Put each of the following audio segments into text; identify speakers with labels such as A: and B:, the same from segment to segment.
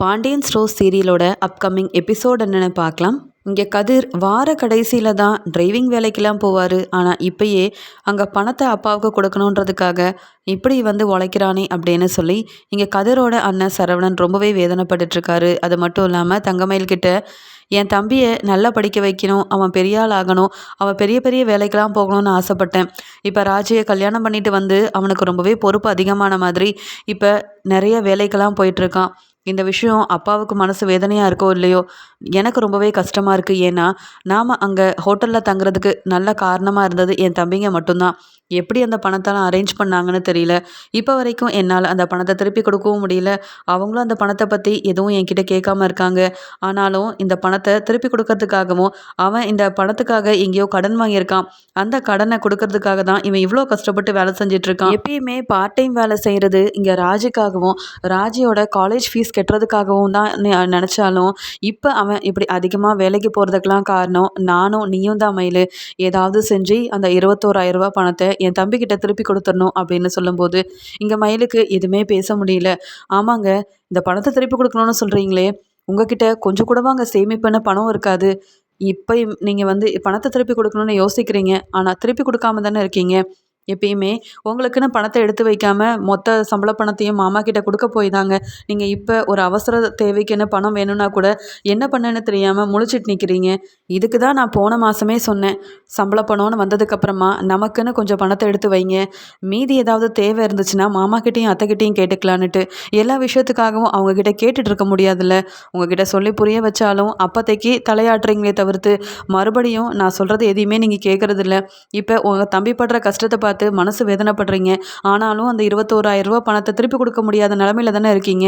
A: Pandian stores சீரியலோட upcoming episode என்னென்னு பார்க்கலாம். இங்கே கதிர் வார கடைசியில் தான் டிரைவிங் வேலைக்கெல்லாம் போவார். ஆனால் இப்பயே அங்கே பணத்தை அப்பாவுக்கு கொடுக்கணுன்றதுக்காக இப்படி வந்து உழைக்கிறானே அப்படின்னு சொல்லி இங்கே கதிரோட அண்ணன் சரவணன் ரொம்பவே வேதனைப்பட்டுட்ருக்காரு. அது மட்டும் இல்லாமல் தங்கமயில் கிட்ட என் தம்பியை நல்லா படிக்க வைக்கணும். அவன் பெரிய ஆள் ஆகணும். அவன் பெரிய பெரிய வேலைக்கெல்லாம் போகணும்னு ஆசைப்பட்டேன். இப்போ ராஜியை கல்யாணம் பண்ணிட்டு வந்து அவனுக்கு ரொம்பவே பொறுப்பு அதிகமான மாதிரி இப்போ நிறைய வேலைக்கெல்லாம் போயிட்டுருக்கான் இந்த விஷயம் அப்பாவுக்கு மனசு வேதனையாக இருக்கோ இல்லையோ எனக்கு ரொம்பவே கஷ்டமாக இருக்குது ஏன்னா நாம் அங்கே ஹோட்டலில் தங்குறதுக்கு நல்ல காரணமாக இருந்தது என் தம்பிங்க மட்டும்தான். எப்படி அந்த பணத்தெல்லாம் அரேஞ்ச் பண்ணாங்கன்னு தெரியல. இப்போ வரைக்கும் என்னால் அந்த பணத்தை திருப்பி கொடுக்கவும் முடியல. அவங்களும் அந்த பணத்தை பற்றி எதுவும் என்கிட்ட கேட்காம இருக்காங்க. ஆனாலும் இந்த பணத்தை திருப்பி கொடுக்கறதுக்காகவும் அவன் இந்த பணத்துக்காக எங்கேயோ கடன் வாங்கியிருக்கான். அந்த கடனை கொடுக்கறதுக்காக தான் இவன் இவ்வளோ கஷ்டப்பட்டு வேலை செஞ்சுட்டு இருக்கான். எப்பயுமே பார்ட் டைம் வேலை செய்கிறது இங்கே ராஜுக்காகவும் ராஜியோட காலேஜ் ஃபீஸ் கட்டுறதுக்காகவும் தான் நினச்சாலும் இப்போ அவன் இப்படி அதிகமாக வேலைக்கு போகிறதுக்கெலாம் காரணம் நானும் நீயும் தான் மயில். ஏதாவது செஞ்சு அந்த இருபத்தோராயிரரூபா பணத்தை என் தம்பிக்கிட்ட திருப்பி கொடுத்துடணும் அப்படின்னு சொல்லும்போது இங்கே மயிலுக்கு எதுவுமே பேச முடியல. ஆமாங்க இந்த பணத்தை திருப்பி கொடுக்கணும்னு சொல்கிறீங்களே உங்ககிட்ட கொஞ்சம் கூடவா அங்கே சேமிப்புன்னு பணம் இருக்காது. இப்போ நீங்கள் வந்து பணத்தை திருப்பி கொடுக்கணும்னு யோசிக்கிறீங்க. ஆனால் திருப்பி கொடுக்காம தானே இருக்கீங்க. எப்பயுமே உங்களுக்குன்னு பணத்தை எடுத்து வைக்காமல் மொத்த சம்பள பணத்தையும் மாமா கிட்ட கொடுக்க போய் தாங்க. நீங்கள் இப்போ ஒரு அவசர தேவைக்குன்னு பணம் வேணும்னா கூட என்ன பண்ணுன்னு தெரியாமல் முழிச்சிட்டு நிற்கிறீங்க இதுக்கு தான் நான் போன மாதமே சொன்னேன். சம்பள பணம்னு வந்ததுக்கப்புறமா நமக்குன்னு கொஞ்சம் பணத்தை எடுத்து வைங்க. மீதி ஏதாவது தேவை இருந்துச்சுன்னா மாமா கிட்டேயும் அத்தைக்கிட்டேயும் கேட்டுக்கலான்னுட்டு எல்லா விஷயத்துக்காகவும் அவங்கக்கிட்ட கேட்டுட்டு இருக்க முடியாதுல்ல. உங்ககிட்ட சொல்லி புரிய வச்சாலும் அப்போதைக்கு தலையாட்டுறீங்களே தவிர்த்து மறுபடியும் நான் சொல்கிறது எதையுமே நீங்கள் கேட்குறதில்ல இப்போ உங்கள் தம்பி படுற கஷ்டத்தை பார்த்து பார்த்து மனசு வேதனைப்படுறீங்க. ஆனாலும் அந்த இருபத்தோராயிரம் ரூபா பணத்தை திருப்பி கொடுக்க முடியாத நிலமையில தானே இருக்கீங்க.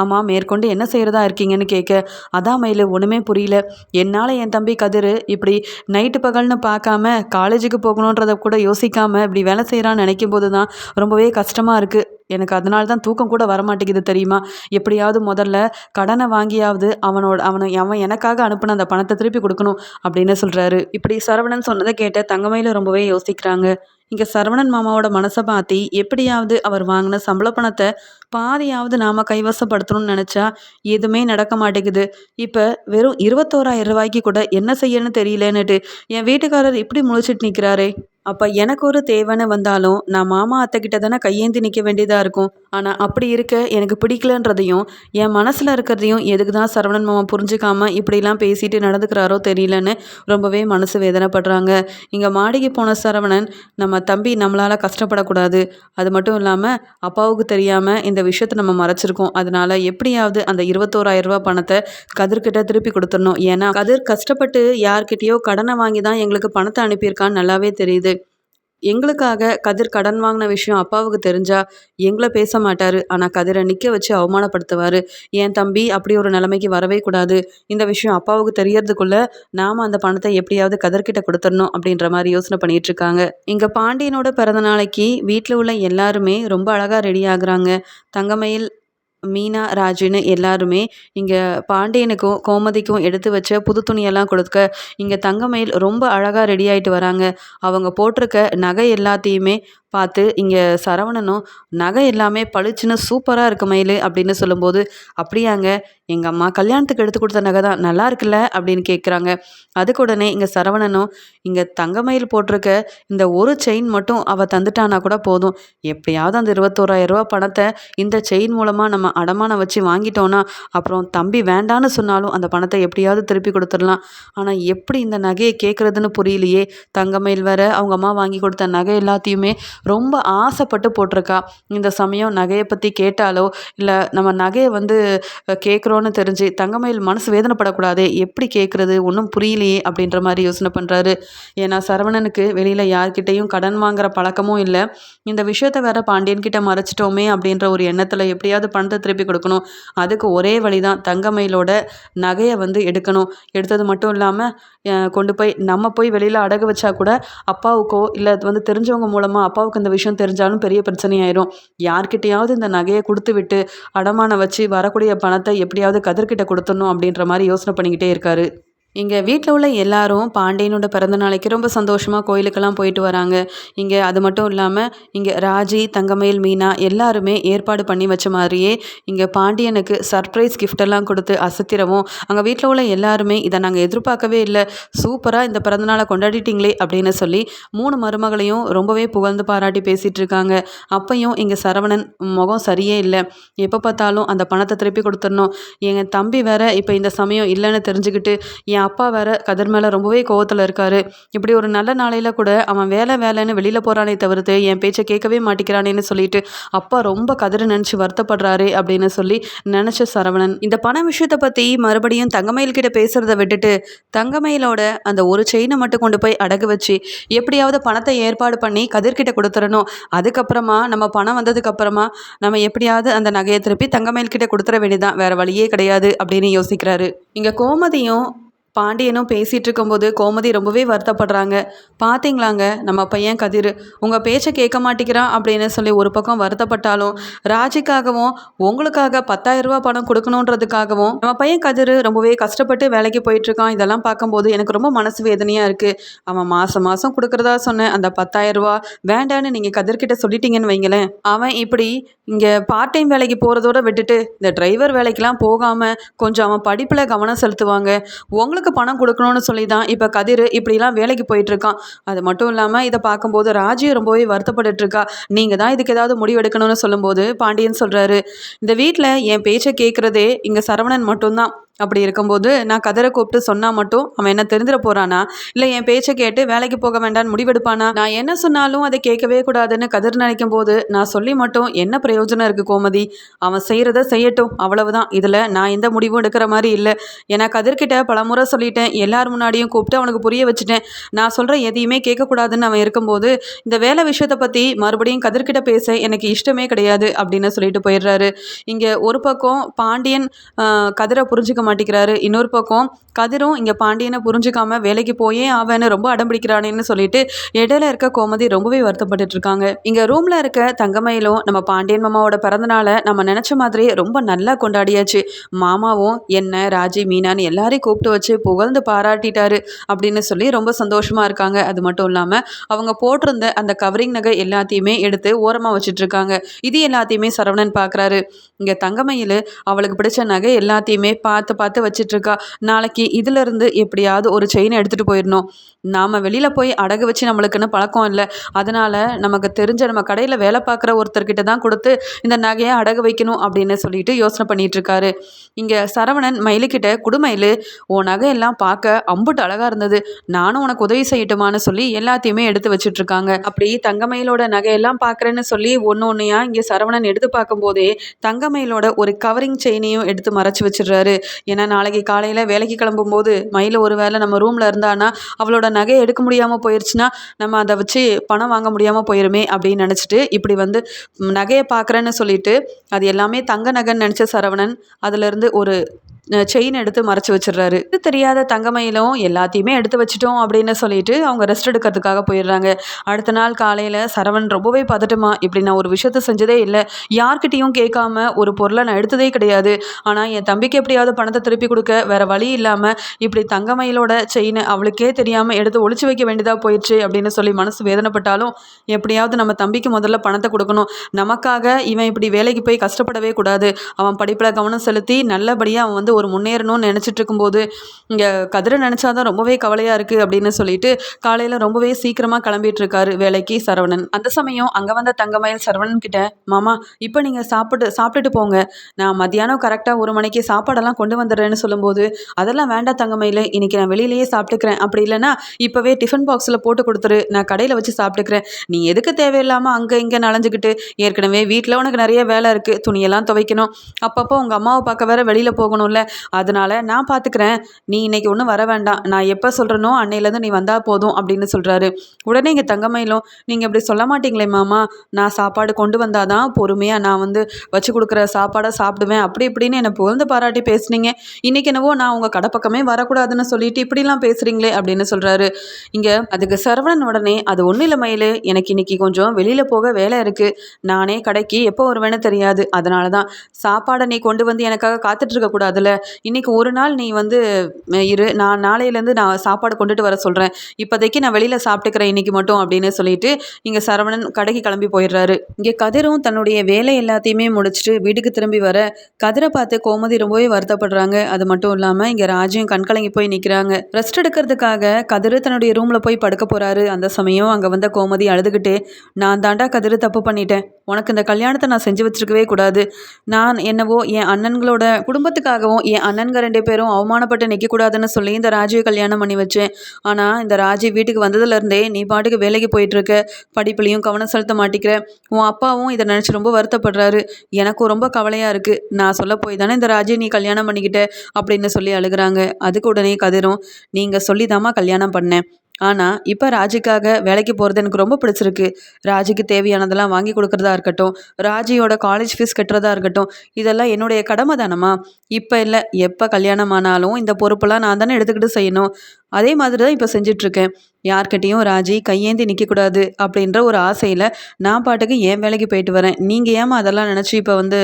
A: ஆமாம் மேற்கொண்டு என்ன செய்கிறதா இருக்கீங்கன்னு கேட்க அதான் மயில் ஒன்றுமே புரியல. என்னால் என் தம்பி கதிர் இப்படி நைட்டு பகல்னு பார்க்காம காலேஜுக்கு போகணுன்றத கூட யோசிக்காமல் இப்படி வேலை செய்கிறான்னு நினைக்கும் போது தான் ரொம்பவே கஷ்டமாக இருக்குது எனக்கு அதனால தான் தூக்கம் கூட வரமாட்டேங்குது தெரியுமா? எப்படியாவது முதல்ல கடனை வாங்கியாவது அவனோட அவனை அவன் எனக்காக அனுப்பின அந்த பணத்தை திருப்பி கொடுக்கணும் அப்படின்னு சொல்கிறாரு இப்படி சரவணன் சொன்னதை கேட்ட தங்கமையில் ரொம்பவே யோசிக்கிறாங்க. இங்கே சரவணன் மாமாவோட மனசை மாற்றி எப்படியாவது அவர் வாங்கின சம்பள பணத்தை பாதியாவது நாம் கைவசப்படுத்தணும்னு நினச்சா எதுவுமே நடக்க மாட்டேங்குது. இப்போ வெறும் இருபத்தோராயிரம் ரூபாய்க்கு கூட என்ன செய்யணும்னு தெரியலன்னுட்டு என் வீட்டுக்காரர் இப்படி முழிச்சிட்டு நிற்கிறாரே அப்போ எனக்கு ஒரு தேவைன்னு வந்தாலும் நான் மாமா அத்தைக்கிட்ட தானே கையேந்தி நிற்க வேண்டியதாக இருக்கும். ஆனால் அப்படி இருக்க எனக்கு பிடிக்கலன்றதையும் என் மனசில் இருக்கிறதையும் எதுக்கு தான் சரவணன் மாமா புரிஞ்சுக்காம இப்படிலாம் பேசிட்டு நடந்துக்கிறாரோ தெரியலன்னு ரொம்பவே மனசு வேதனைப்படுறாங்க. இங்கே மாடிக்கு போன சரவணன் நம்ம தம்பி நம்மளால் கஷ்டப்படக்கூடாது. அது மட்டும் இல்லாமல் அப்பாவுக்கு தெரியாமல் இந்த விஷயத்தை நம்ம மறைச்சிருக்கோம். அதனால் எப்படியாவது அந்த இருபத்தோராயிரம் ரூபா பணத்தை கதிர்கிட்ட திருப்பி கொடுத்துடணும். ஏன்னா கதிர் கஷ்டப்பட்டு யார்கிட்டயோ கடனை வாங்கி தான் எங்களுக்கு பணத்தை அனுப்பியிருக்கான்னு நல்லாவே தெரியுது. எங்களுக்காக கதிர் கடன் வாங்கின விஷயம் அப்பாவுக்கு தெரிஞ்சா எங்களை பேச மாட்டார். ஆனால் கதிரை நிற்க வச்சு அவமானப்படுத்துவார். என் தம்பி அப்படி ஒரு நிலைமைக்கு வரவே கூடாது. இந்த விஷயம் அப்பாவுக்கு தெரியறதுக்குள்ள நாம் அந்த பணத்தை எப்படியாவது கதிர்கிட்ட கொடுத்துடணும் அப்படின்ற மாதிரி யோசனை பண்ணிட்டு இருக்காங்க. இங்கே பாண்டியனோட பிறந்த நாளைக்கு வீட்டில் உள்ள எல்லாருமே ரொம்ப அழகாக ரெடி ஆகுறாங்க. தங்கமயில் மீனா ராஜுன்னு எல்லாருமே இங்கே பாண்டியனுக்கும் கோமதிக்கும் எடுத்து வச்ச புது துணியெல்லாம் கொடுக்க இங்கே தங்கமயில் ரொம்ப அழகாக ரெடி ஆகிட்டு வராங்க. அவங்க போட்டிருக்க நகை எல்லாத்தையுமே பார்த்து இங்கே சரவணனும் நகை எல்லாமே பளிச்சுன்னு சூப்பராக இருக்கு மயில் அப்படின்னு சொல்லும்போது அப்படியாங்க எங்கள் அம்மா கல்யாணத்துக்கு எடுத்து கொடுத்த நகை தான் நல்லா இருக்குல்ல? அப்படின்னு கேட்குறாங்க. அதுக்கு உடனே இங்கே சரவணனும் இங்கே தங்கமயில் போட்டிருக்க இந்த ஒரு செயின் மட்டும் அவள் தந்துட்டானா கூட போதும். எப்படியாவது அந்த இருபத்தோராயிரம் ரூபா பணத்தை இந்த செயின் மூலமாக நம்ம அடமானம் வச்சு வாங்கிட்டோன்னா அப்புறம் தம்பி வேண்டான்னு சொன்னாலும் அந்த பணத்தை எப்படியாவது திருப்பி கொடுத்துடலாம். ஆனால் எப்படி இந்த நகையை கேட்குறதுன்னு புரியலையே. தங்கமயில் வேற அவங்க அம்மா வாங்கி கொடுத்த நகை எல்லாத்தையுமே ரொம்ப ஆசைப்பட்டு போட்டிருக்கா. இந்த சமயம் நகையை பற்றி கேட்டாலோ இல்லை நம்ம நகையை வந்து கேட்குறோன்னு தெரிஞ்சு தங்கமயில் மனசு வேதனைப்படக்கூடாதே. எப்படி கேட்குறது ஒன்றும் புரியலையே அப்படின்ற மாதிரி யோசனை பண்ணுறாரு ஏன்னா சரவணனுக்கு வெளியில் யார்கிட்டையும் கடன் வாங்குற பழக்கமும் இல்லை. இந்த விஷயத்த வேற பாண்டியன்கிட்ட மறைச்சிட்டோமே அப்படின்ற ஒரு எண்ணத்தில் எப்படியாவது பணத்தை திருப்பி கொடுக்கணும். அதுக்கு ஒரே வழி தான் தங்கமயிலோட நகையை வந்து எடுக்கணும். எடுத்தது மட்டும் இல்லாமல் கொண்டு போய் நம்ம போய் வெளியில் அடகு வச்சா கூட அப்பாவுக்கோ இல்லை வந்து தெரிஞ்சவங்க மூலமாக அப்பாவுக்கு இந்த விஷயம் தெரிஞ்சாலும் பெரிய பிரச்சனையாயிரும். யார்கிட்டையாவது இந்த நகையை கொடுத்து விட்டு அடமானம் வச்சு வரக்கூடிய பணத்தை எப்படியாவது கதிர்கிட்ட கொடுத்துடணும் அப்படின்ற மாதிரி யோசனை பண்ணிக்கிட்டே இருக்காரு. இங்கே வீட்டில் உள்ள எல்லாரும் பாண்டியனோட பிறந்த நாளைக்கு ரொம்ப சந்தோஷமாக கோயிலுக்கெல்லாம் போயிட்டு வராங்க. இங்கே அது மட்டும் இல்லாமல் இங்கே ராஜி தங்கமயில் மீனா எல்லாருமே ஏற்பாடு பண்ணி வச்ச மாதிரியே இங்கே பாண்டியனுக்கு சர்ப்ரைஸ் கிஃப்டெல்லாம் கொடுத்து அசத்திரவும் அங்கே வீட்டில் உள்ள எல்லாருமே இதை நாங்கள் எதிர்பார்க்கவே இல்லை. சூப்பராக இந்த பிறந்தநாளை கொண்டாடிட்டிங்களே அப்படின்னு சொல்லி மூணு மருமகளையும் ரொம்பவே புகழ்ந்து பாராட்டி பேசிகிட்டு இருக்காங்க. அப்பையும் இங்கே சரவணன் முகம் சரியே இல்லை. எப்போ பார்த்தாலும் அந்த பணத்தை திருப்பி கொடுத்துடணும். எங்கள் தம்பி வேற இப்போ இந்த சமயம் இல்லைன்னு தெரிஞ்சுக்கிட்டு என் அப்பா வேற கதிர் மேலே ரொம்பவே கோவத்தில் இருக்காரு. இப்படி ஒரு நல்ல நாளையில் கூட அவன் வேலை வேலைன்னு வெளியில் போகிறானே தவிர்த்து என் பேச்சை கேட்கவே மாட்டேங்கிறானேன்னு சொல்லிட்டு அப்பா ரொம்ப கதிரை நினச்சி வருத்தப்படுறாரு அப்படின்னு சொல்லி நினச்ச சரவணன். இந்த பண விஷயத்தை பற்றி மறுபடியும் தங்கமயில் கிட்ட பேசுகிறத விட்டுட்டு தங்கமயிலோட அந்த ஒரு செயினை மட்டும் கொண்டு போய் அடகு வச்சு எப்படியாவது பணத்தை ஏற்பாடு பண்ணி கதிர்கிட்ட கொடுத்துடணும். அதுக்கப்புறமா நம்ம பணம் வந்ததுக்கப்புறமா நம்ம எப்படியாவது அந்த நகையை திருப்பி தங்கமயில் கிட்ட கொடுத்துட வேண்டியதான் வேற வழியே கிடையாது அப்படின்னு யோசிக்கிறாரு. இங்கே கோமதியும் பாண்டியனும் பேசிகிட்டு இருக்கும்போது கோமதி ரொம்பவே வருத்தப்படுறாங்க. பார்த்தீங்களாங்க நம்ம பையன் கதிர் உங்கள் பேச்சை கேட்க மாட்டேங்கிறான் அப்படின்னு சொல்லி ஒரு பக்கம் வருத்தப்பட்டாலும் ராஜிக்காகவும் உங்களுக்காக பத்தாயிரம் ரூபா பணம் கொடுக்கணுன்றதுக்காகவும் நம்ம பையன் கதிர் ரொம்பவே கஷ்டப்பட்டு வேலைக்கு போயிட்டுருக்கான். இதெல்லாம் பார்க்கும்போது எனக்கு ரொம்ப மனசு வேதனையாக இருக்குது அவன் மாதம் மாதம் கொடுக்குறதா சொன்ன அந்த பத்தாயிரம் ரூபா வேண்டான்னு நீங்கள் கதிர்கிட்ட சொல்லிட்டீங்கன்னு வைங்களேன். அவன் இப்படி இங்கே பார்ட் டைம் வேலைக்கு போகிறதோட விட்டுட்டு இந்த டிரைவர் வேலைக்கெலாம் போகாமல் கொஞ்சம் அவன் படிப்பில் கவனம் செலுத்துவாங்க. உங்களுக்கு அம்மாவுக்கு பணம் கொடுக்கணும்னு சொல்லி தான் இப்போ கதிர் இப்படிலாம் வேலைக்கு போயிட்டுருக்கான். அது மட்டும் இல்லாமல் இதை பார்க்கும்போது ராஜி ரொம்பவே வருத்தப்பட்டுட்ருக்கா நீங்கள் தான் இதுக்கு ஏதாவது முடிவு எடுக்கணும்னு சொல்லும்போது பாண்டியன் சொல்கிறாரு இந்த வீட்டில் என் பேச்சை கேட்குறதே இங்கே சரவணன் மட்டும்தான். அப்படி இருக்கும்போது நான் கதரை கூப்பிட்டு சொன்னால் மட்டும் அவன் என்ன தெரிஞ்சிட போகிறானா இல்லை என் பேச்சை கேட்டு வேலைக்கு போக வேண்டாம்னு முடிவெடுப்பானா? நான் என்ன சொன்னாலும் அதை கேட்கவே கூடாதுன்னு கதர் நினைக்கும் போது நான் சொல்லி மட்டும் என்ன பிரயோஜனம் இருக்குது கோமதி? அவன் செய்கிறத செய்யட்டும் அவ்வளவுதான். இதில் நான் எந்த முடிவும் எடுக்கிற மாதிரி இல்லை. ஏன்னா கதிர்கிட்ட பலமுறை சொல்லிட்டேன். எல்லார் முன்னாடியும் கூப்பிட்டு அவனுக்கு புரிய வச்சுட்டேன். நான் சொல்கிற எதையுமே கேட்கக்கூடாதுன்னு அவன் இருக்கும்போது இந்த வேலை விஷயத்தை பற்றி மறுபடியும் கதிர்கிட்ட பேச எனக்கு இஷ்டமே கிடையாது அப்படின்னு சொல்லிட்டு போயிடுறாரு. இங்கே ஒரு பக்கம் பாண்டியன் கதிரை புரிஞ்சுக்க மாட்டேங்கிறாரு இன்னொரு பக்கம் கதிரும் இங்கே பாண்டியனை புரிஞ்சுக்காம வேலைக்கு போயே ஆவேன்னு ரொம்ப அடம்பிடிக்கிறானேன்னு சொல்லிட்டு இடையில இருக்க கோமதி ரொம்பவே வருத்தப்பட்டு இருக்காங்க. இங்கே ரூமில் இருக்க தங்கமயிலும் நம்ம பாண்டியன் மாமாவோட பிறந்தநாளை நம்ம நினச்ச மாதிரியே ரொம்ப நல்லா கொண்டாடியாச்சு. மாமாவும் என்ன ராஜி மீனான்னு எல்லாரையும் கூப்பிட்டு வச்சு புகழ்ந்து பாராட்டிட்டாரு அப்படின்னு சொல்லி ரொம்ப சந்தோஷமா இருக்காங்க. அது மட்டும் இல்லாமல் அவங்க போட்டிருந்த அந்த கவரிங் நகை எல்லாத்தையுமே எடுத்து ஓரமாக வச்சுட்டு இருக்காங்க. இது எல்லாத்தையுமே சரவணன் பார்க்குறாரு இங்கே தங்கமயில் அவளுக்கு பிடிச்ச நகை எல்லாத்தையுமே பார்த்து பார்த்து வச்சிட்ருக்கா. நாளைக்கு இதிலிருந்து எப்படியாவது ஒரு செயினை எடுத்துகிட்டு போயிடணும். நாம் வெளியில் போய் அடகு வச்சு நம்மளுக்குன்னு பழக்கம் இல்லை. அதனால் நமக்கு தெரிஞ்ச நம்ம கடையில் வேலை பார்க்குற ஒருத்தர்கிட்ட தான் கொடுத்து இந்த நகையை அடகு வைக்கணும் அப்படின்னு சொல்லிட்டு யோசனை பண்ணிகிட்ருக்காரு இங்கே சரவணன் மயிலுக்கிட்ட குடுமயில் உன் நகையெல்லாம் பார்க்க அம்புட்டு அழகாக இருந்தது. நானும் உனக்கு உதவி செய்யட்டுமான்னு சொல்லி எல்லாத்தையுமே எடுத்து வச்சுட்ருக்காங்க. அப்படி தங்கமயிலோட நகையெல்லாம் பார்க்குறேன்னு சொல்லி ஒன்று ஒன்றையாக இங்கே சரவணன் எடுத்து பார்க்கும்போதே தங்கமயிலோட ஒரு கவரிங் செயினையும் எடுத்து மறைச்சி வச்சிடுறாரு. ஏன்னா நாளைக்கு காலையில் வேலைக்கு கிளம்பும்போது மயில் ஒரு வேளை நம்ம ரூமில் இருந்தானா அவளோட நகையை எடுக்க முடியாமல் போயிடுச்சுன்னா நம்ம அதை வச்சு பணம் வாங்க முடியாமல் போயிருமே அப்படின்னு நினச்சிட்டு இப்படி வந்து நகையை பார்க்குறேன்னு சொல்லிட்டு அது எல்லாமே தங்க நகைன்னு நினச்ச சரவணன் அதுலேருந்து ஒரு செயின் எடுத்து மறைச்சி வச்சிடுறாரு. இது தெரியாத தங்கமயிலும் எல்லாத்தையுமே எடுத்து வச்சிட்டோம் அப்படின்னு சொல்லிட்டு அவங்க ரெஸ்ட் எடுக்கிறதுக்காக போயிடுறாங்க. அடுத்த நாள் காலையில் சரவண் ரொம்பவே பதட்டமா இப்படி நான் ஒரு விஷயத்த செஞ்சதே இல்லை. யார்கிட்டையும் கேட்காம ஒரு பொருளை நான் எடுத்ததே கிடையாது. ஆனால் என் தம்பிக்கு எப்படியாவது பணத்தை திருப்பி கொடுக்க வேற வழி இல்லாமல் இப்படி தங்கமயிலோட செயினை அவளுக்கே தெரியாமல் எடுத்து ஒழிச்சு வைக்க வேண்டியதாக போயிடுச்சு அப்படின்னு சொல்லி மனசு வேதனைப்பட்டாலும் எப்படியாவது நம்ம தம்பிக்கு முதல்ல பணத்தை கொடுக்கணும். நமக்காக இவன் இப்படி வேலைக்கு போய் கஷ்டப்படவே கூடாது. அவன் படிப்பில் கவனம் செலுத்தி நல்லபடியாக அவன் வந்து ஒரு முன்னேறணும்னு நினச்சிட்டு இருக்கும்போது இங்கே கதிரை நினச்சாதான் ரொம்பவே கவலையாக இருக்குது அப்படின்னு சொல்லிட்டு காலையில் ரொம்பவே சீக்கிரமாக கிளம்பிட்டு இருக்காரு வேலைக்கு சரவணன். அந்த சமயம் அங்கே வந்த தங்கமயில் சரவணன் கிட்ட மாமா இப்போ நீங்கள் சாப்பிட்டு சாப்பிட்டுட்டு போங்க. நான் மத்தியானம் கரெக்டாக ஒரு மணிக்கு சாப்பாடெல்லாம் கொண்டு வந்துடுறேன்னு சொல்லும்போது அதெல்லாம் வேண்டாம் தங்கமயில் இன்னைக்கு நான் வெளியிலேயே சாப்பிட்டுக்கிறேன். அப்படி இல்லைன்னா இப்போவே டிஃபன் பாக்ஸில் போட்டு கொடுத்துரு. நான் கடையில் வச்சு சாப்பிட்டுக்கிறேன். நீ எதுக்கு தேவையில்லாமல் அங்கே இங்கே நனைஞ்சிக்கிட்டு ஏற்கனவே வீட்டில் உனக்கு நிறைய வேலை இருக்குது துணியெல்லாம் துவைக்கணும். அப்பப்போ உங்கள் அம்மாவை பார்க்க வேற வெளியில் போகணும்ல. அதனால் நான் பார்த்துக்கிறேன் நீ இன்னைக்கு ஒன்றும் வர வேண்டாம். நான் எப்போ சொல்கிறனோ அன்னையிலேருந்து நீ வந்தால் போதும் அப்படின்னு சொல்கிறாரு உடனே இங்கே தங்கமயிலும் நீங்கள் இப்படி சொல்ல மாட்டீங்களே மாமா. நான் சாப்பாடு கொண்டு வந்தால் தான் பொறுமையாக நான் வந்து வச்சு கொடுக்குற சாப்பாடை சாப்பிடுவேன். அப்படி இப்படின்னு என்னை புகழ்ந்து பாராட்டி பேசுனீங்க. இன்றைக்கி என்னவோ நான் உங்கள் கடை பக்கமே வரக்கூடாதுன்னு சொல்லிட்டு இப்படிலாம் பேசுகிறீங்களே அப்படின்னு சொல்கிறாரு இங்கே அதுக்கு சரவணன் உடனே அது ஒன்றும் இல்லை மயில். எனக்கு இன்னைக்கு கொஞ்சம் வெளியில் போக வேலை இருக்குது நானே கடைக்கு எப்போ வருவேன்னு தெரியாது. அதனால தான் சாப்பாடை நீ கொண்டு வந்து எனக்காக காத்துட்ருக்கக்கூடாதுல்ல இன்றைக்கி ஒரு நாள் நீ வந்து இரு. நான் நாளையிலேருந்து நான் சாப்பாடு கொண்டுட்டு வர சொல்கிறேன் இப்போதைக்கு நான் வெளியில் சாப்பிட்டுக்கிறேன் இன்றைக்கி மட்டும் அப்படின்னு சொல்லிட்டு இங்கே சரவணன் கடைக்கு கிளம்பி போயிடுறாரு. இங்கே கதிரும் தன்னுடைய வேலை எல்லாத்தையுமே முடிச்சுட்டு வீட்டுக்கு திரும்பி வர கதிரை பார்த்து கோமதி ரொம்பவே வருத்தப்படுறாங்க. அது மட்டும் இல்லாமல் இங்கே ராஜியும் கண்கலங்கி போய் நிற்கிறாங்க ரெஸ்ட் எடுக்கிறதுக்காக கதிர் தன்னுடைய ரூமில் போய் படுக்க போகிறாரு அந்த சமயம் அங்கே வந்த கோமதி அழுதுகிட்டு நான் தாண்டா கதிர் தப்பு பண்ணிட்டேன். உனக்கு இந்த கல்யாணத்தை நான் செஞ்சு வச்சிருக்கவே கூடாது. நான் என்னவோ என் அண்ணன்களோட குடும்பத்துக்காகவும் என் அண்ணன்க ரெண்டு பேரும் அவமானப்பட்டு நிற்கக்கூடாதுன்னு சொல்லி இந்த ராஜுவை கல்யாணம் பண்ணி வச்சேன். ஆனால் இந்த ராஜி வீட்டுக்கு வந்ததுலேருந்தே நீ பாட்டுக்கு வேலைக்கு போயிட்டுருக்க. படிப்புலையும் கவனம் செலுத்த மாட்டிக்கிற. உன் அப்பாவும் இதை நினச்சி ரொம்ப வருத்தப்படுறாரு. எனக்கும் ரொம்ப கவலையாக இருக்குது நான் சொல்ல போய் தானே இந்த ராஜை நீ கல்யாணம் பண்ணிக்கிட்ட அப்படின்னு சொல்லி அழுகுறாங்க. அதுக்கு உடனே கதிரும் நீங்கள் சொல்லி கல்யாணம் பண்ணேன். ஆனால் இப்போ ராஜிக்காக வேலைக்கு போகிறது எனக்கு ரொம்ப பிடிச்சிருக்கு. ராஜிக்கு தேவையானதெல்லாம் வாங்கி கொடுக்குறதா இருக்கட்டும் ராஜியோட காலேஜ் ஃபீஸ் கட்டுறதா இருக்கட்டும் இதெல்லாம் என்னுடைய கடமை தானம்மா? இப்போ இல்லை எப்போ கல்யாணம் ஆனாலும் இந்த பொறுப்பெல்லாம் நான் தானே எடுத்துக்கிட்டு செய்யணும். அதே மாதிரி தான் இப்போ செஞ்சிட்ருக்கேன் யார்கிட்டேயும் ராஜி கையேந்தி நிற்கக்கூடாது அப்படின்ற ஒரு ஆசையில் நான் பாட்டுக்கு என் வேலைக்கு போயிட்டு வரேன். நீங்கள் ஏமா அதெல்லாம் நினச்சி இப்போ வந்து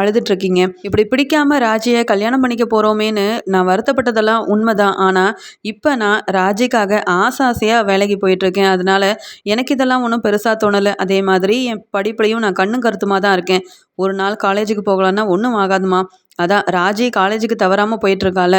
A: அழுதுட்ருக்கீங்க இப்படி பிடிக்காம ராஜியை கல்யாணம் பண்ணிக்க போகிறோமேன்னு நான் வருத்தப்பட்டதெல்லாம் உண்மைதான். ஆனால் இப்போ நான் ராஜிக்காக ஆசை ஆசையாக வேலைக்கு போயிட்டுருக்கேன். அதனால் எனக்கு இதெல்லாம் ஒன்றும் பெருசாக தோணலை. அதே மாதிரி என் படிப்புலையும் நான் கண்ணும் கருத்துமாக தான் இருக்கேன். ஒரு நாள் காலேஜுக்கு போகலான்னா ஒன்றும் ஆகாதுமா. அதான் ராஜி காலேஜுக்கு தவறாமல் போயிட்டுருக்கால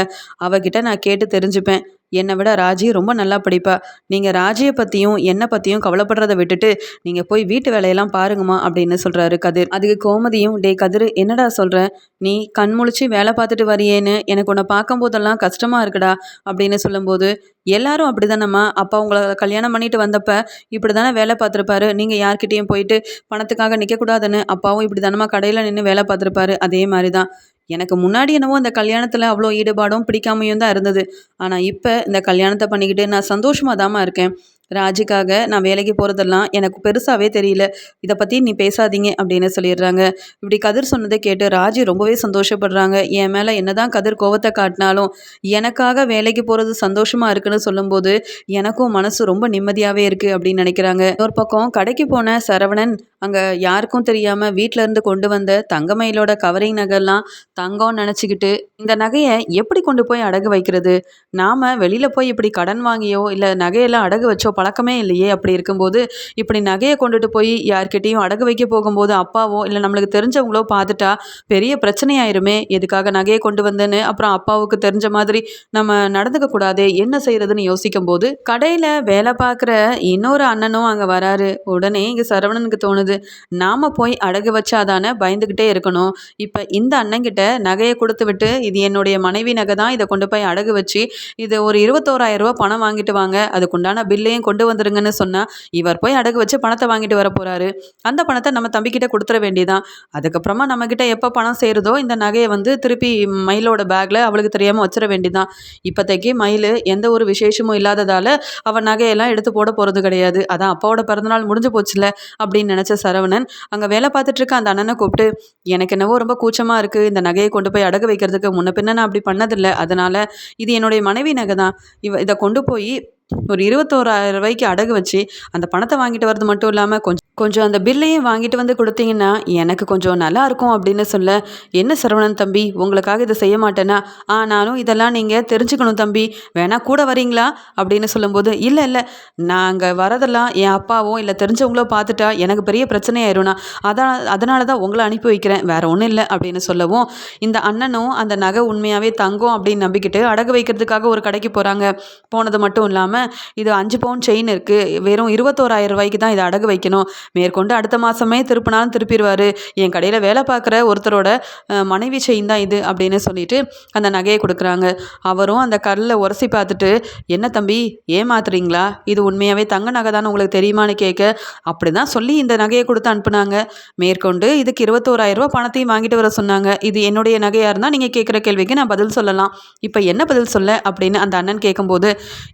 A: அவகிட்ட நான் கேட்டு தெரிஞ்சுப்பேன். என்னை விட ராஜி ரொம்ப நல்லா படிப்பா. நீங்கள் ராஜியை பற்றியும் என்னை பற்றியும் கவலைப்படுறதை விட்டுட்டு நீங்கள் போய் வீட்டு வேலையெல்லாம் பாருங்கம்மா அப்படின்னு சொல்கிறாரு கதிர். அதுக்கு கோமதியும் டே கதிர் என்னடா சொல்கிற நீ கண் முழிச்சு வேலை பார்த்துட்டு வரியேன்னு? எனக்கு உன்னை பார்க்கும்போதெல்லாம் கஷ்டமாக இருக்குடா அப்படின்னு சொல்லும்போது எல்லாரும் அப்படி தானம்மா அப்பா உங்களை கல்யாணம் பண்ணிட்டு வந்தப்ப இப்படி தானே வேலை பார்த்துருப்பாரு. நீங்கள் யார்கிட்டேயும் போயிட்டு பணத்துக்காக நிற்கக்கூடாதுன்னு அப்பாவும் இப்படி தானம்மா கடையில் நின்று வேலை பார்த்துருப்பாரு. அதே மாதிரி தான் எனக்கு முன்னாடி என்னவோ அந்த கல்யாணத்தில் அவ்வளோ ஈடுபாடும் பிடிக்காமையும் தான் இருந்தது. ஆனால் இப்போ இந்த கல்யாணத்தை பண்ணிக்கிட்டு நான் சந்தோஷமாக தாம்மா இருக்கேன். ராஜிக்காக நான் வேலைக்கு போகிறதெல்லாம் எனக்கு பெருசாகவே தெரியல. இதை பற்றி நீ பேசாதீங்க அப்படின்னு சொல்லிடுறாங்க. இப்படி கதிர் சொன்னதை கேட்டு ராஜி ரொம்பவே சந்தோஷப்படுறாங்க. என் மேலே என்னதான் கதிர் கோவத்தை காட்டினாலும் எனக்காக வேலைக்கு போகிறது சந்தோஷமாக இருக்குன்னு சொல்லும்போது எனக்கும் மனசு ரொம்ப நிம்மதியாகவே இருக்குது அப்படின்னு நினைக்கிறாங்க. ஒரு பக்கம் கடைக்கு போன சரவணன் அங்கே யாருக்கும் தெரியாமல் இருந்து கொண்டு வந்த தங்கமயிலோட கவரிங் நகைலாம் தங்கம்னு நினச்சிக்கிட்டு இந்த நகையை எப்படி கொண்டு போய் அடகு வைக்கிறது? நாம் வெளியில் போய் இப்படி கடன் வாங்கியோ இல்லை நகையெல்லாம் அடகு வச்சோ பழக்கமே இல்லையே. அப்படி இருக்கும்போது இப்படி நகையை கொண்டுட்டு போய் யார்கிட்டையும் அடகு வைக்க போகும்போது அப்பாவோ இல்லை நம்மளுக்கு தெரிஞ்சவங்களோ பார்த்துட்டா பெரிய பிரச்சனையாயிருமே. எதுக்காக நகையை கொண்டு வந்தேன்னு அப்புறம் அப்பாவுக்கு தெரிஞ்ச மாதிரி நம்ம நடந்துக்க கூடாதே என்ன செய்யறதுன்னு யோசிக்கும் போது கடையில் வேலை பார்க்குற இன்னொரு அண்ணனும் அங்கே வராரு. உடனே இங்கே சரவணனுக்கு தோணுது நாம் போய் அடகு வச்சாதானே பயந்துக்கிட்டே இருக்கணும். இப்போ இந்த அண்ணங்கிட்ட நகையை கொடுத்து விட்டு இது என்னுடைய மனைவி நகை தான் இதை கொண்டு போய் அடகு வச்சு இது ஒரு இருபத்தோராயிரம் ரூபா பணம் வாங்கிட்டு வாங்க அதுக்குண்டான பில்லையும் கொண்டு வந்துருங்கன்னு சொன்னால் இவர் போய் அடகு வச்சு பணத்தை வாங்கிட்டு வர போகிறாரு அந்த பணத்தை நம்ம தம்பிக்கிட்ட கொடுத்துட வேண்டியதான் அதுக்கப்புறமா நம்மக்கிட்ட எப்போ பணம் சேருதோ இந்த நகையை வந்து திருப்பி மயிலோட பேக்கில் அவளுக்கு தெரியாமல் வச்சிட வேண்டியதான் இப்போதைக்கு மயில் எந்த ஒரு விசேஷமும் இல்லாததால் அவன் நகையெல்லாம் எடுத்து போட போகிறது கிடையாது. அதான் அப்பாவோட பிறந்தநாள் முடிஞ்சு போச்சுல அப்படின்னு நினச்ச சரவணன் அங்கே வேலை பார்த்துட்டு இருக்க அந்த அண்ணனை கூப்பிட்டு எனக்கு என்னவோ ரொம்ப கூச்சமாக இருக்குது இந்த நகையை கொண்டு போய் அடகு வைக்கிறதுக்கு முன்ன பின்ன நான் அப்படி பண்ணதில்லை. அதனால் இது என்னுடைய மனைவி நகை தான் இவ இதை கொண்டு போய் ஒரு இருபத்தோராயிரம் ரூபாய்க்கு அடகு வச்சு அந்த பணத்தை வாங்கிட்டு வரது மட்டும் இல்லாமல் கொஞ்சம் கொஞ்சம் அந்த பில்லையும் வாங்கிட்டு வந்து கொடுத்தீங்கன்னா எனக்கு கொஞ்சம் நல்லா இருக்கும் அப்படின்னு சொல்ல என்ன சரவணன் தம்பி உங்களுக்காக இதை செய்ய மாட்டேனா ஆனாலும் இதெல்லாம் நீங்கள் தெரிஞ்சுக்கணும் தம்பி. வேணா கூட வரீங்களா? அப்படின்னு சொல்லும்போது இல்லை இல்லை. நாங்கள் வரதெல்லாம் என் அப்பாவோ இல்லை தெரிஞ்சவங்களோ பார்த்துட்டா எனக்கு பெரிய பிரச்சனையாயிரும்னா அதான் அதனால தான் உங்களை அனுப்பி வைக்கிறேன். வேற ஒன்றும் இல்லை. அப்படின்னு சொல்லவும் இந்த அண்ணனும் அந்த நகை உண்மையாகவே தங்கும் அப்படின்னு நம்பிக்கிட்டு அடகு வைக்கிறதுக்காக ஒரு கடைக்கு போகிறாங்க போனது மட்டும் இல்லாமல் இது அஞ்சு பவுன் செயின் இருக்குது வெறும் இருபத்தோராயிரம் ரூபாய்க்கு தான் இதை அடகு வைக்கணும். மேற்கொண்டு அடுத்த மாதமே திருப்பினாலும் திருப்பிடுவார். என் கடையில் வேலை பார்க்குற ஒருத்தரோட மனைவி செயின் தான் இது அப்படின்னு சொல்லிட்டு அந்த நகையை கொடுக்குறாங்க. அவரும் அந்த கல்லில் உரசி பார்த்துட்டு என்ன தம்பி ஏமாத்துறீங்களா? இது உண்மையாகவே தங்க நகை தானே உங்களுக்கு தெரியுமான்னு கேட்க அப்படி தான் சொல்லி இந்த நகையை கொடுத்து அனுப்புனாங்க. மேற்கொண்டு இதுக்கு இருபத்தோராயிரம் பணத்தையும் வாங்கிட்டு வர சொன்னாங்க. இது என்னுடைய நகையாக இருந்தால் நீங்கள் கேட்குற கேள்விக்கு நான் பதில் சொல்லலாம். இப்போ என்ன பதில் சொல்ல? அப்படின்னு அந்த அண்ணன் கேட்கும்போது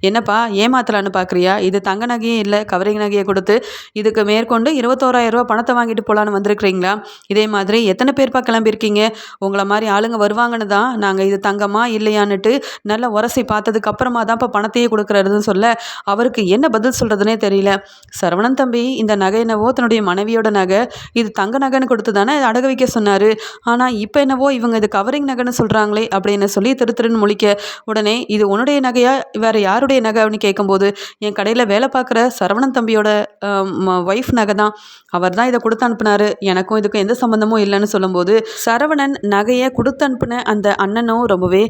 A: என்னப்பா ஏமாத்தலான்னு பார்க்குறியா இது தங்க நகையும் இல்லை கவரிங் நகையை கொடுத்து இதுக்கு மேற்கொண்டு இருபத்தோராயிரம் ரூபா பணத்தை வாங்கிட்டு போகலான்னு வந்திருக்கிறீங்களா? இதே மாதிரி எத்தனை பேர்ப்பா கிளம்பியிருக்கீங்க? உங்களை மாதிரி ஆளுங்க வருவாங்கன்னு தான் நாங்கள் இது தங்கமா இல்லையான்னுட்டு நல்லா உரசி பார்த்ததுக்கு அப்புறமா தான் இப்போ பணத்தையே கொடுக்குறதுன்னு சொல்ல அவருக்கு என்ன பதில் சொல்கிறதுனே தெரியல. சரவணன் தம்பி இந்த நகை என்னவோ தன்னுடைய மனைவியோட நகை இது தங்க நகைன்னு கொடுத்து தானே அடகு வைக்க சொன்னார். ஆனால் இப்போ என்னவோ இவங்க இது கவரிங் நகைன்னு சொல்கிறாங்களே அப்படின்னு சொல்லி திரு திருன்னு முழிக்க உடனே இது உன்னுடைய நகையா? வேறு யாருடைய நகை? அப்படின்னு கேட்கும்போது என் கடையில் வேலை பார்க்குற சரவணன் தம்பியோட ஒய்ஃப் நகை தான். அவர் தான் இதை கொடுத்து அனுப்புனாரு. எனக்கும் இதுக்கும் எந்த சம்மந்தமும் இல்லைன்னு சொல்லும்போது சரவணன் நகையை கொடுத்து அனுப்புன அந்த அண்ணனும் ரொம்பவே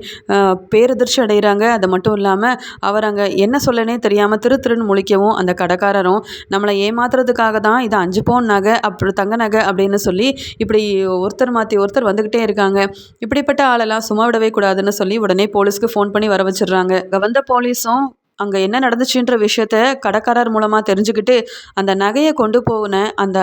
A: பேரதிர்ச்சி அடைகிறாங்க அது மட்டும் இல்லாமல் அவர் அங்கே என்ன சொல்லனே தெரியாமல் திரு திருன்னு முழிக்கவும் அந்த கடைக்காரரும் நம்மளை ஏமாத்துறதுக்காக தான் இது அஞ்சு பவுன் நகை அப்புறம் தங்க நகை அப்படின்னு சொல்லி இப்படி ஒருத்தர் மாற்றி ஒருத்தர் வந்துக்கிட்டே இருக்காங்க. இப்படிப்பட்ட ஆளெல்லாம் சும்மா விடவே கூடாதுன்னு சொல்லி உடனே போலீஸ்க்கு ஃபோன் பண்ணி வர வச்சிடுறாங்க. வந்த போலீஸும் அங்கே என்ன நடந்துச்சுன்ற விஷயத்த கடைக்காரர் மூலமாக தெரிஞ்சுக்கிட்டு அந்த நகையை கொண்டு போன அந்த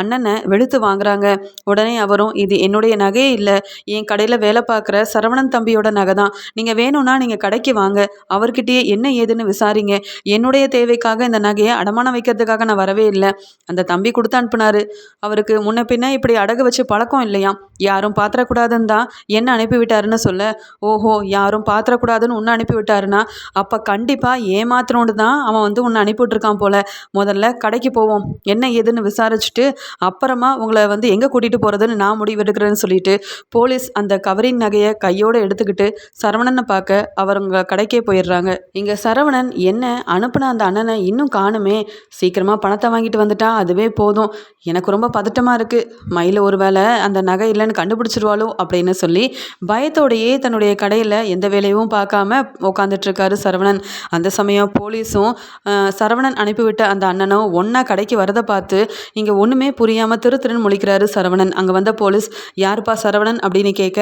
A: அண்ணனை வெளுத்து வாங்குறாங்க. உடனே அவரும் இது என்னுடைய நகையே இல்லை. என் கடையில் வேலை பார்க்குற சரவணன் தம்பியோட நகை தான். நீங்கள் வேணும்னா நீங்கள் கடைக்கு வாங்க. அவர்கிட்டயே என்ன ஏதுன்னு விசாரிங்க. என்னுடைய தேவைக்காக இந்த நகையை அடமானம் வைக்கிறதுக்காக நான் வரவே இல்லை. அந்த தம்பி கொடுத்து அனுப்புனாரு. அவருக்கு முன்ன பின்ன இப்படி அடகு வச்சு பழக்கம் இல்லையா யாரும் பாத்திரக்கூடாதுன்னு தான் என்ன அனுப்பிவிட்டாருன்னு சொல்ல. ஓஹோ யாரும் பாத்திரக்கூடாதுன்னு உன்னை அனுப்பிவிட்டாருன்னா அப்போ கண்டிப்பாக ஏமாத்தணுன்னு தான் அவன் வந்து உன்னை அனுப்பிவிட்ருக்கான் போல. முதல்ல கடைக்கு போவோம். என்ன ஏதுன்னு விசாரிச்சுட்டு அப்புறமா உங்களை வந்து எங்கே கூட்டிகிட்டு போகிறதுன்னு நான் முடிவெடுக்கிறேன்னு சொல்லிட்டு போலீஸ் அந்த கவரிங் நகையை கையோடு எடுத்துக்கிட்டு சரவணனை பார்க்க அவருங்க கடைக்கே போயிடுறாங்க. இங்கே சரவணன் என்ன அனுப்புன அந்த அண்ணனை இன்னும் காணுமே. சீக்கிரமாக பணத்தை வாங்கிட்டு வந்துட்டா அதுவே போதும். எனக்கு ரொம்ப பதட்டமாக இருக்குது மயில் ஒரு வேளை அந்த நகை இல்லைன்னு கண்டுபிடிச்சிருவாளோ அப்படின்னு சொல்லி பயத்தோடையே தன்னுடைய கடையில் எந்த வேலையும் பார்க்காம உட்காந்துட்ருக்காரு சரவணன். அந்த சமயம் போலீஸும் சரவணன் அனுப்பிவிட்ட அந்த அண்ணனும் ஒன்றா கடைக்கு வரதை பார்த்து இங்கே ஒன்றுமே புரியாமல் திரு திருன்னு முழிக்கிறாரு சரவணன். அங்கே வந்த போலீஸ் யாருப்பா சரவணன்? அப்படின்னு கேட்க